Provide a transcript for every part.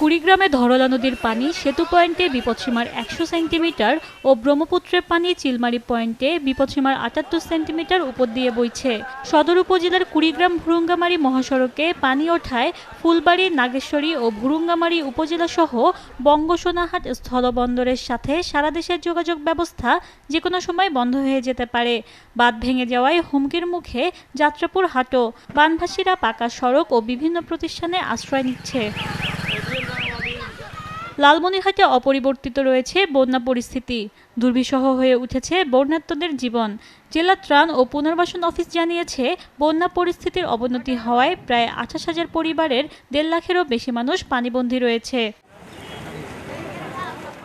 কুড়িগ্রামে ধরলা নদীর পানি সেতু পয়েন্টে বিপদসীমার একশো সেন্টিমিটার ও ব্রহ্মপুত্রের পানি চিলমারি পয়েন্টে বিপদসীমার আটাত্তর সেন্টিমিটার উপর দিয়ে বইছে। সদর উপজেলার কুড়িগ্রাম ভুরুঙ্গামারী মহাসড়কে পানি ওঠায় ফুলবাড়ি, নাগেশ্বরী ও ভুরুঙ্গামারী উপজেলা সহ বঙ্গসোনাহাট স্থলবন্দরের সাথে সারা দেশের যোগাযোগ ব্যবস্থা যে কোনো সময় বন্ধ হয়ে যেতে পারে। বাঁধ ভেঙে যাওয়ায় হুমকির মুখে যাত্রাপুর হাটো। বানভাসীরা পাকা সড়ক ও বিভিন্ন প্রতিষ্ঠানে আশ্রয় নিচ্ছে। লালমনিরহাটে অপরিবর্তিত রয়েছে বন্যা পরিস্থিতি। দুর্বিষহ হয়ে উঠেছে বন্যাত্মদের জীবন। জেলা ত্রাণ ও পুনর্বাসন অফিস জানিয়েছে, বন্যা পরিস্থিতির অবনতি হওয়ায় প্রায় আঠাশ হাজার পরিবারের দেড় লাখেরও বেশি মানুষ পানিবন্দী রয়েছে।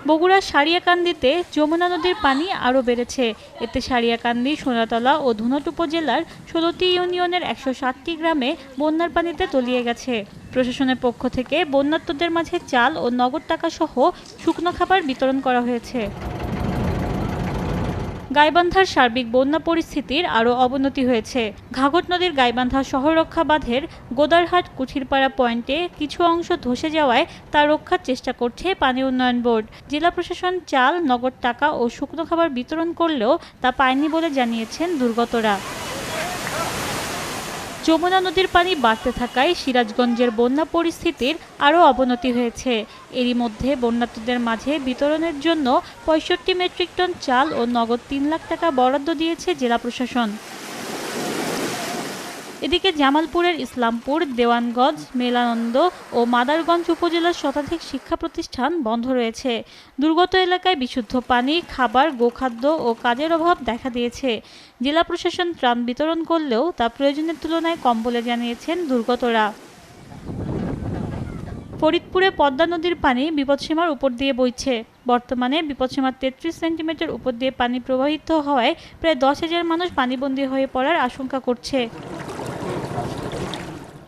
বগুড়ার সারিয়াকান্দিতে যমুনা নদীর পানি আরও বেড়েছে। এতে সারিয়াকান্দি, সোনাতলা ও ধুনট উপজেলার ষোলোটি ইউনিয়নের একশো সাতটি গ্রামে বন্যার পানিতে তলিয়ে গেছে। প্রশাসনের পক্ষ থেকে বন্যাত্মদের মাঝে চাল ও নগদ টাকা সহ শুকনো খাবার বিতরণ করা হয়েছে। গাইবান্ধার সার্বিক বন্যা পরিস্থিতির আরও অবনতি হয়েছে। ঘাঘট নদীর গাইবান্ধা শহররক্ষা বাঁধের গোদারহাট কুঠিরপাড়া পয়েন্টে কিছু অংশ ধসে যাওয়ায় তা রক্ষার চেষ্টা করছে পানি উন্নয়ন বোর্ড। জেলা প্রশাসন চাল, নগদ টাকা ও শুকনো খাবার বিতরণ করলেও তা পায়নি বলে জানিয়েছেন দুর্গতরা। যমুনা নদীর পানি বাড়তে থাকায় সিরাজগঞ্জের বন্যা পরিস্থিতির আরও অবনতি হয়েছে। এরই মধ্যে বন্যার্থীদের মাঝে বিতরণের জন্য পঁয়ষট্টি মেট্রিক টন চাল ও নগদ তিন লাখ টাকা বরাদ্দ দিয়েছে জেলা প্রশাসন। এদিকে জামালপুরের ইসলামপুর, দেওয়ানগঞ্জ, মেলানন্দ ও মাদারগঞ্জ উপজেলার শতাধিক শিক্ষা প্রতিষ্ঠান বন্ধ রয়েছে। দুর্গত এলাকায় বিশুদ্ধ পানি, খাবার, গোখাদ্য ও কাজের অভাব দেখা দিয়েছে। জেলা প্রশাসন ত্রাণ বিতরণ করলেও তা প্রয়োজনের তুলনায় কম বলে জানিয়েছেন দুর্গতরা। ফরিদপুরে পদ্মা নদীর পানি বিপদসীমার উপর দিয়ে বইছে। বর্তমানে বিপদসীমার তেত্রিশ সেন্টিমিটার উপর দিয়ে পানি প্রবাহিত হওয়ায় প্রায় দশ হাজার মানুষ পানিবন্দী হয়ে পড়ার আশঙ্কা করছে।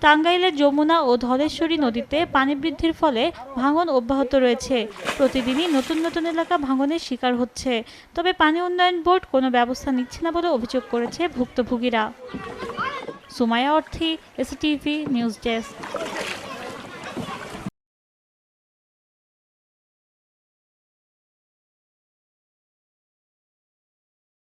টাঙ্গাইলের যমুনা ও ধলেশ্বরী নদীতে পানি বৃদ্ধির ফলে ভাঙন অব্যাহত রয়েছে। প্রতিদিনই নতুন নতুন এলাকা ভাঙনের শিকার হচ্ছে। তবে পানি উন্নয়ন বোর্ড কোনো ব্যবস্থা নিচ্ছে না বলে অভিযোগ করেছে ভুক্তভোগীরা। Sumaya Orthi, STV news desk.